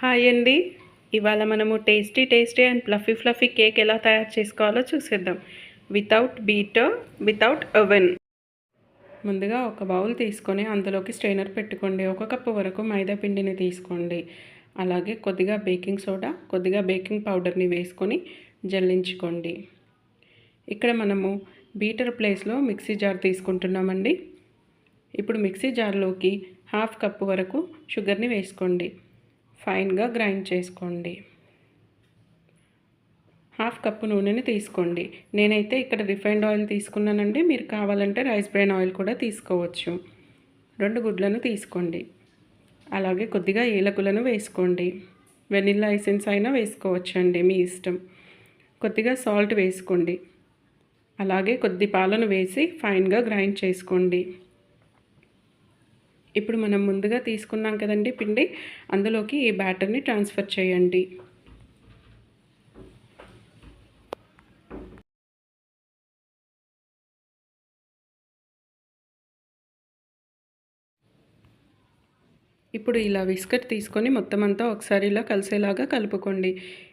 Hi అండి. ఇవాళ మనము tasty tasty and fluffy fluffy cake ఎలా తయారు చేసుకోవాలో చూసేద్దాం. Without beater without oven. ముందుగా ఒక బౌల్ తీసుకొని అందులోకి స్ట్రైనర్ పెట్టుకోండి. ఒక కప్పు వరకు మైదా పిండిని తీసుకోండి. అలాగే కొద్దిగా బేకింగ్ సోడా కొద్దిగా బేకింగ్ పౌడర్ని వేసుకొని జల్లించుకోండి. ఇక్కడ మనము బీటర్ ప్లేస్లో మిక్సీ జార్ తీసుకుంటున్నామండి. ఇప్పుడు మిక్సీ జార్లోకి హాఫ్ కప్పు వరకు షుగర్ని వేసుకోండి. ఫైన్గా గ్రైండ్ చేసుకోండి. హాఫ్ కప్పు నూనెని తీసుకోండి. నేనైతే ఇక్కడ రిఫైండ్ ఆయిల్ తీసుకున్నానండి. మీరు కావాలంటే రైస్ బ్రెయిన్ ఆయిల్ కూడా తీసుకోవచ్చు. రెండు గుడ్లను తీసుకోండి. అలాగే కొద్దిగా ఏలకులను వేసుకోండి. వెనిల్లా ఐసెన్స్ అయినా వేసుకోవచ్చు అండి మీ ఇష్టం. కొద్దిగా సాల్ట్ వేసుకోండి. అలాగే కొద్ది పాలను వేసి ఫైన్గా గ్రైండ్ చేసుకోండి. ఇప్పుడు మనం ముందుగా తీసుకున్నాం కదండి పిండి. అందులోకి ఈ బ్యాటర్ని ట్రాన్స్ఫర్ చేయండి. ఇప్పుడు ఇలా విస్కట్ తీసుకొని మొత్తం అంతా ఒకసారి ఇలా కలిసేలాగా కలుపుకోండి.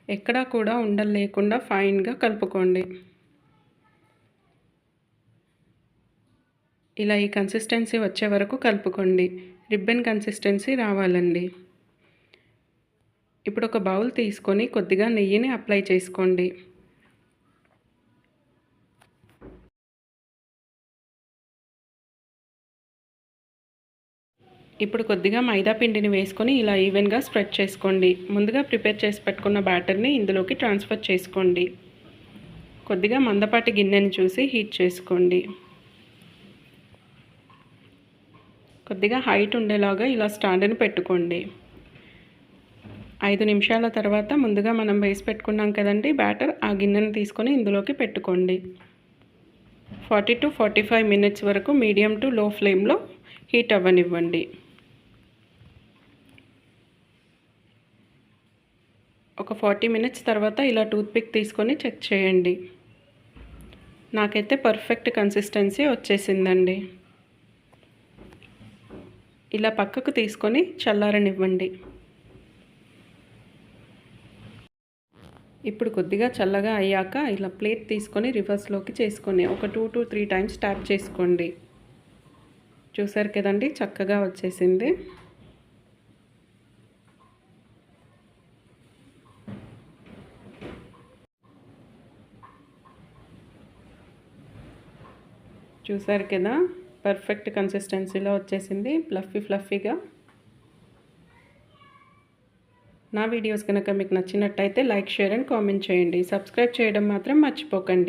ఎక్కడా కూడా ఉండలు లేకుండా ఫైన్గా కలుపుకోండి. ఇలా ఈ కన్సిస్టెన్సీ వచ్చే వరకు కలుపుకోండి. రిబ్బన్ కన్సిస్టెన్సీ రావాలండి. ఇప్పుడు ఒక బౌల్ తీసుకొని కొద్దిగా నెయ్యిని అప్లై చేసుకోండి. ఇప్పుడు కొద్దిగా మైదా పిండిని వేసుకొని ఇలా ఈవెన్గా స్ప్రెడ్ చేసుకోండి. ముందుగా ప్రిపేర్ చేసి పెట్టుకున్న బ్యాటర్ని ఇందులోకి ట్రాన్స్ఫర్ చేసుకోండి. కొద్దిగా మందపాటి గిన్నెని చూసి హీట్ చేసుకోండి. కొద్దిగా హైట్ ఉండేలాగా ఇలా స్టాండ్ని పెట్టుకోండి. ఐదు నిమిషాల తర్వాత ముందుగా మనం వేసి పెట్టుకున్నాం కదండి బ్యాటర్ ఆ గిన్నెను తీసుకొని ఇందులోకి పెట్టుకోండి. Forty to forty five minutes వరకు మీడియం టు లో ఫ్లేమ్లో హీట్ అవ్వనివ్వండి. ఒక ఫార్టీ మినిట్స్ తర్వాత ఇలా టూత్పిక్ తీసుకొని చెక్ చేయండి. నాకైతే పర్ఫెక్ట్ కన్సిస్టెన్సీ వచ్చేసిందండి. ఇలా పక్కకు తీసుకొని చల్లారనివ్వండి. ఇప్పుడు కొద్దిగా చల్లగా అయ్యాక ఇలా ప్లేట్ తీసుకొని రివర్స్లోకి చేసుకొని ఒక two to three times tap చేసుకోండి. చూసారు కదండి? చక్కగా వచ్చేసింది. చూసారు కదా? పర్ఫెక్ట్ కన్సిస్టెన్సీలో వచ్చేసింది ఫ్లఫీ ఫ్లఫీగా నా వీడియోస్ కనుక మీకు నచ్చినట్టయితే లైక్ షేర్ అండ్ కామెంట్ చేయండి. సబ్స్క్రైబ్ చేయడం మాత్రం మర్చిపోకండి.